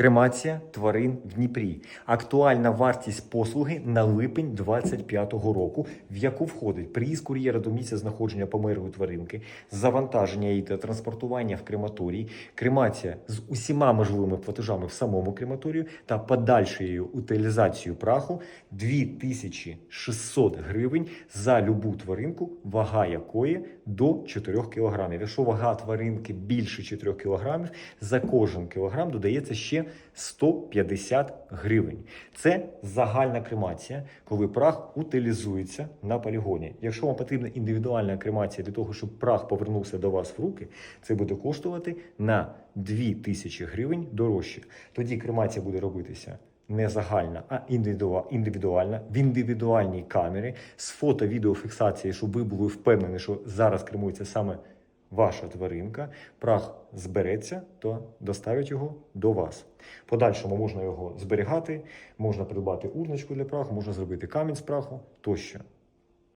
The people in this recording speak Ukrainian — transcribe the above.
Кремація тварин в Дніпрі. Актуальна вартість послуги на липень 2025 року, в яку входить приїзд кур'єра до місця знаходження померлої тваринки, завантаження її та транспортування в крематорій, кремація з усіма можливими платежами в самому крематорію та подальшою утилізацією праху 2600 гривень за любу тваринку, вага якої до 4 кг. Якщо вага тваринки більше 4 кг, за кожен кілограм додається ще 150 гривень. Це загальна кремація, коли прах утилізується на полігоні. Якщо вам потрібна індивідуальна кремація для того, щоб прах повернувся до вас в руки, це буде коштувати на 2000 гривень дорожче. Тоді кремація буде робитися. Не загальна, а індивідуальна в індивідуальній камері з фото-відеофіксацією, щоб ви були впевнені, що зараз кремується саме ваша тваринка, прах збереться, то доставить його до вас. Подальшому можна його зберігати, можна придбати урночку для праху, можна зробити камінь з праху тощо.